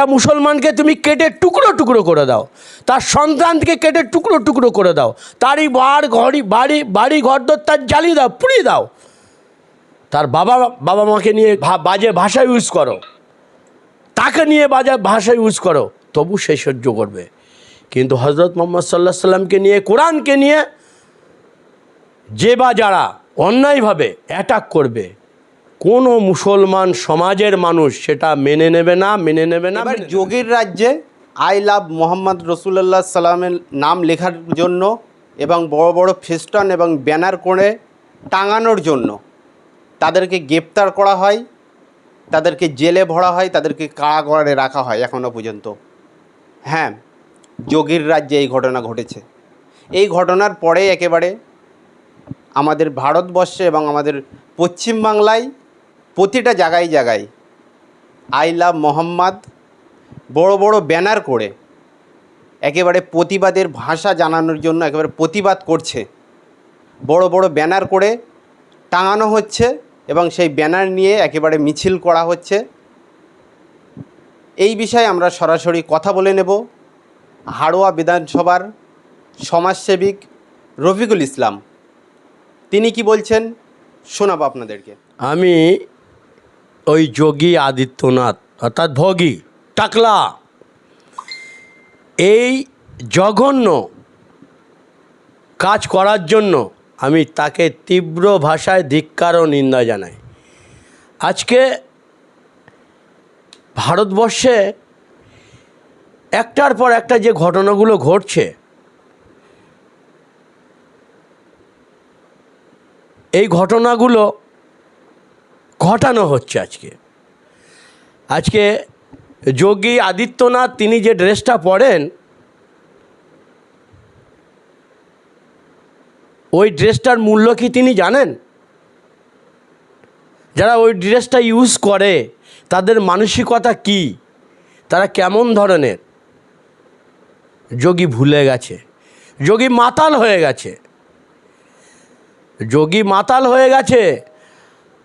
একটা মুসলমানকে তুমি কেটে টুকরো টুকরো করে দাও। তার সন্তানকে কেটে টুকরো টুকরো করে দাও। তারই বার ঘড়ি, বাড়ি বাড়ি ঘরদোর তার জ্বালিয়ে দাও, পুড়িয়ে দাও। তার বাবা বাবা মাকে নিয়ে বাজে ভাষা ইউজ করো। তাকে নিয়ে বাজে ভাষা ইউজ করো। তবু সে সহ্য করবে। কিন্তু হজরত মোহাম্মদ সাল্লাহ সাল্লামকে নিয়ে, কোরআনকে নিয়ে যে বা যারা অন্যায়ভাবে অ্যাটাক করবে কোনো মুসলমান সমাজের মানুষ সেটা মেনে নেবে না মেনে নেবে না। যোগীর রাজ্যে আই লাভ মোহাম্মদ রসুল্লাহ সাল্লামের নাম লেখার জন্য এবং বড় বড় ফেস্টন এবং ব্যানার করে টাঙানোর জন্য। তাদেরকে গ্রেপ্তার করা হয় তাদেরকে জেলে ভরা হয় তাদেরকে কারাগারে রাখা হয় এখনও পর্যন্ত। হ্যাঁ যোগীর রাজ্যে এই ঘটনা ঘটেছে। এই ঘটনার পরে একেবারে আমাদের ভারতবর্ষে এবং আমাদের পশ্চিমবাংলায় প্রতিটা জায়গায় জায়গায় আই লাভ মোহাম্মদ, বড় বড় ব্যানার করে একেবারে প্রতিবাদের ভাষা জানানোর জন্য একেবারে প্রতিবাদ করছে। বড় বড় ব্যানার করে টাঙানো হচ্ছে এবং সেই ব্যানার নিয়ে একেবারে মিছিল করা হচ্ছে। এই বিষয়ে আমরা সরাসরি কথা বলে নেব। হাড়োয়া বিধানসভার সমাজসেবিক রফিকুল ইসলাম। তিনি কি বলছেন? শোনাবো আপনাদেরকে। আমি ওই যোগী আদিত্যনাথ, অর্থাৎ ভোগী, টাকলা। এই জঘন্য কাজ করার জন্য আমি তাকে তীব্র ভাষায় ধিক্কার ও নিন্দা জানাই। আজকে ভারতবর্ষে একটার পর একটা যে ঘটনাগুলো ঘটছে, এই ঘটনাগুলো ঘটানো হচ্ছে আজকে। আজকে যোগী আদিত্যনাথ তিনি যে ড্রেসটা পরেন, ওই ড্রেসটার মূল্য কি তিনি জানেন? যারা ওই ড্রেসটা ইউজ করে, তাদের মানসিকতা কি? তারা কেমন ধরনের? যোগী ভুলে গেছে। যোগী মাতাল হয়ে গেছে। যোগী মাতাল হয়ে গেছে।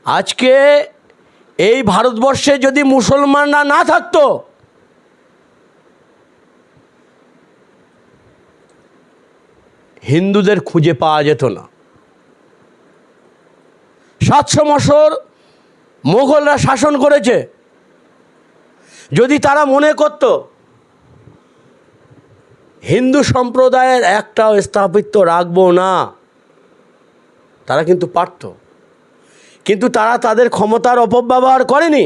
আজকে এই ভারতবর্ষে যদি মুসলমানরা না থাকতো, হিন্দুদের খুঁজে পাওয়া যেত না। সাতশো বছর মোগলরা শাসন করেছে। যদি তারা মনে করত, হিন্দু সম্প্রদায়ের একটাও স্থাপিত্ব রাখব না, তারা কিন্তু পারত। কিন্তু তারা তাদের ক্ষমতার অপব্যবহার করেনি।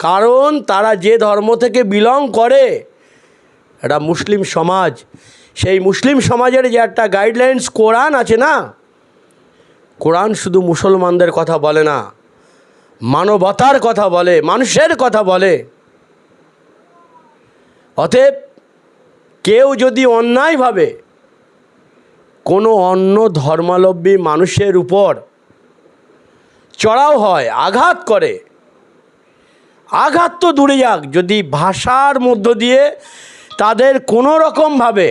কারণ তারা যে ধর্ম থেকে বিলং করে, এটা মুসলিম সমাজ। সেই মুসলিম সমাজের যে একটা গাইডলাইন্স কোরআন আছে না? কোরআন শুধু মুসলমানদের কথা বলে না, মানবতার কথা বলে, মানুষের কথা বলে। অতএব কেউ যদি অন্যায়ভাবে কোনো অন্য ধর্মালম্বী মানুষের উপর চড়াও হয়, আঘাত করে। আঘাত তো দূরে যাক, যদি ভাষার মধ্য দিয়ে তাদের কোনো রকমভাবে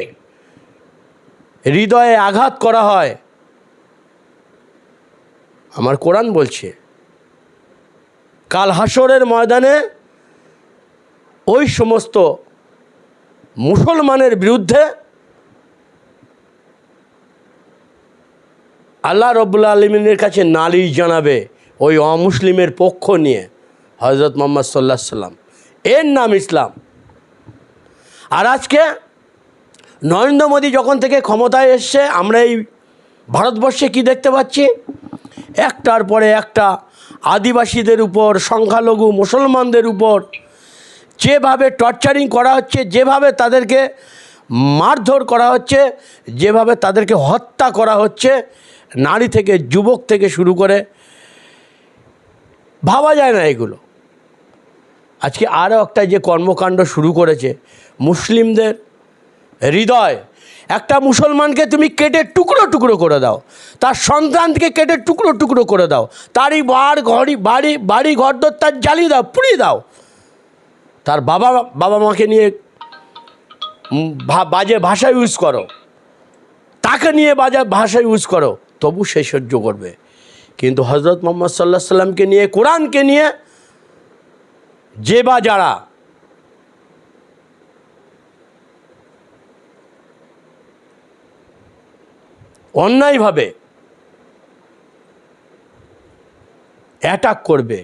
হৃদয়ে আঘাত করা হয়, আমার কোরআন বলছে, কাল হাসরের ময়দানে ওই সমস্ত মুসলমানের বিরুদ্ধে আল্লাহ রব্বুল আলমিনের কাছে নালিশ জানাবে ওই অমুসলিমের পক্ষ নিয়ে হজরত মোহাম্মদ সাল্লাহ সাল্লাম এর নাম ইসলাম। আর আজকে নরেন্দ্র মোদী যখন থেকে ক্ষমতায় এসছে, আমরা এই ভারতবর্ষে কি দেখতে পাচ্ছি? একটার পরে একটা আদিবাসীদের উপর, সংখ্যালঘু মুসলমানদের উপর যেভাবে টর্চারিং করা হচ্ছে, যেভাবে তাদেরকে মারধর করা হচ্ছে, যেভাবে তাদেরকে হত্যা করা হচ্ছে নারী থেকে, যুবক থেকে শুরু করে, ভাবা যায় না এগুলো। আজকে আরও একটা যে কর্মকাণ্ড শুরু করেছে, মুসলিমদের হৃদয়। একটা মুসলমানকে তুমি কেটে টুকরো টুকরো করে দাও। তার সন্তানকে কেটে টুকরো টুকরো করে দাও। তারই বার ঘড়ি, বাড়ি বাড়ি ঘরদোর তার জ্বালিয়ে দাও, পুড়িয়ে দাও। তার বাবা বাবা মাকে নিয়ে বাজে ভাষা ইউজ করো। তাকে নিয়ে বাজে ভাষা ইউজ করো। তবু সে সহ্য করবে। কিন্তু হজরত মোহাম্মদ সাল্লা সাল্লামকে নিয়ে, কোরআনকে নিয়ে, যে বা যারা অন্যায়ভাবে অ্যাটাক করবে,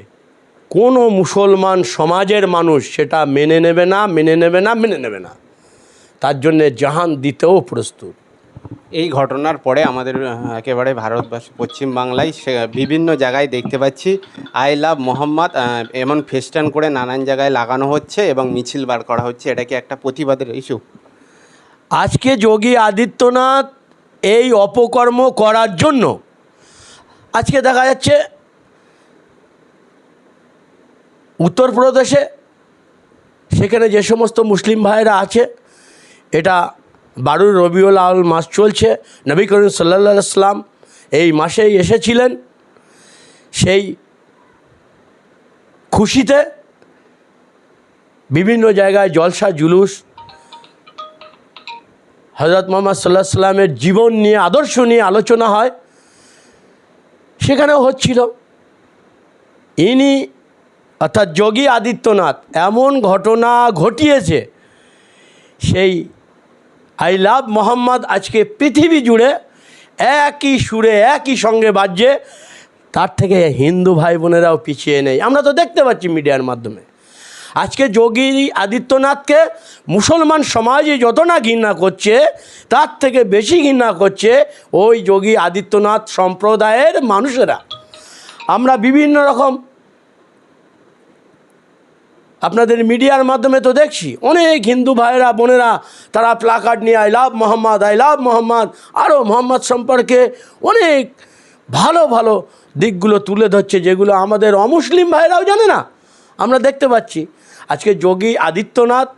কোনো মুসলমান সমাজের মানুষ সেটা মেনে নেবে না, মেনে নেবে না, মেনে নেবে না। তার জন্যে জাহান দিতেও প্রস্তুত। এই ঘটনার পরে আমাদের একেবারে ভারতবর্ষ পশ্চিমবাংলায় সে বিভিন্ন জায়গায় দেখতে পাচ্ছি। আই লাভ মোহাম্মদ এমন ফেস্টান করে নানান জায়গায় লাগানো হচ্ছে এবং মিছিল বার করা হচ্ছে। এটা কি একটা প্রতিবাদের ইস্যু? আজকে যোগী আদিত্যনাথ এই অপকর্ম করার জন্য আজকে দেখা যাচ্ছে উত্তরপ্রদেশে সেখানে যে সমস্ত মুসলিম ভাইরা আছে, এটা বারুর রবিউল আউল মাস চলছে। নবী করিম সাল্লা সাল্লাম এই মাসেই এসেছিলেন। সেই খুশিতে বিভিন্ন জায়গায় জলসা, জুলুস হজরত মোহাম্মদ সাল্লাহ সাল্লামের জীবন নিয়ে আদর্শ নিয়ে আলোচনা হয়। সেখানেও হচ্ছিল। ইনি অর্থাৎ যোগী আদিত্যনাথ, এমন ঘটনা ঘটিয়েছে, সেই আই লাভ মোহাম্মদ আজকে পৃথিবী জুড়ে একই সুরে, একই সঙ্গে বাজছে। তার থেকে হিন্দু ভাই বোনেরাও পিছিয়ে নেই। আমরা তো দেখতে পাচ্ছি মিডিয়ার মাধ্যমে। আজকে যোগী আদিত্যনাথকে মুসলমান সমাজে যত না ঘৃণা করছে, তার থেকে বেশি ঘৃণা করছে ওই যোগী আদিত্যনাথ সম্প্রদায়ের মানুষেরা। আমরা বিভিন্ন রকম আপনাদের মিডিয়ার মাধ্যমে তো দেখছি অনেক হিন্দু ভাইয়েরা, বোনেরা, তারা প্লাকার্ড নিয়ে I love Mohammad I love Mohammad আরও মোহাম্মদ সম্পর্কে অনেক ভালো ভালো দিকগুলো তুলে ধরছে, যেগুলো আমাদের অমুসলিম ভাইরাও জানে না। আমরা দেখতে পাচ্ছি, আজকে যোগী আদিত্যনাথ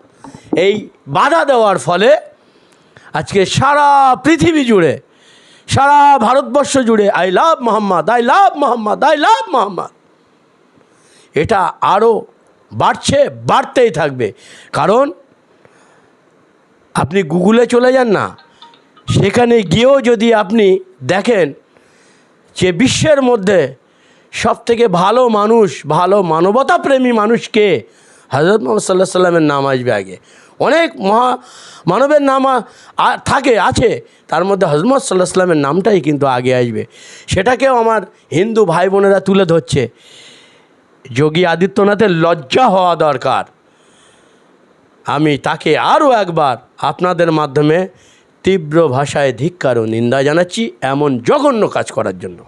এই বাধা দেওয়ার ফলে আজকে সারা পৃথিবী জুড়ে, সারা ভারতবর্ষ জুড়ে I love Mohammad I love Mohammad I love Mohammad এটা আরও বাড়ছে, বাড়তেই থাকবে। কারণ আপনি গুগলে চলে যান না, সেখানে গিয়েও যদি আপনি দেখেন যে বিশ্বের মধ্যে সব থেকে ভালো মানুষ, ভালো মানবতাপ্রেমী মানুষকে হজরত মোহাম্মদ সাল্লাহ সাল্লামের নাম আসবে আগে। অনেক মহা মানবের নাম থাকে, আছে। তার মধ্যে হজরত সাল্লাহ সাল্লামের নামটাই কিন্তু আগে আসবে। সেটাকেও আমার হিন্দু ভাই বোনেরা তুলে ধরছে। যোগী আদিত্যনাথের লজ্জা হওয়া দরকার। আমি তাকে আরও একবার আপনাদের মাধ্যমে তীব্র ভাষায় ধিক্কার ও নিন্দা জানাচ্ছি এমন জঘন্য কাজ করার জন্য।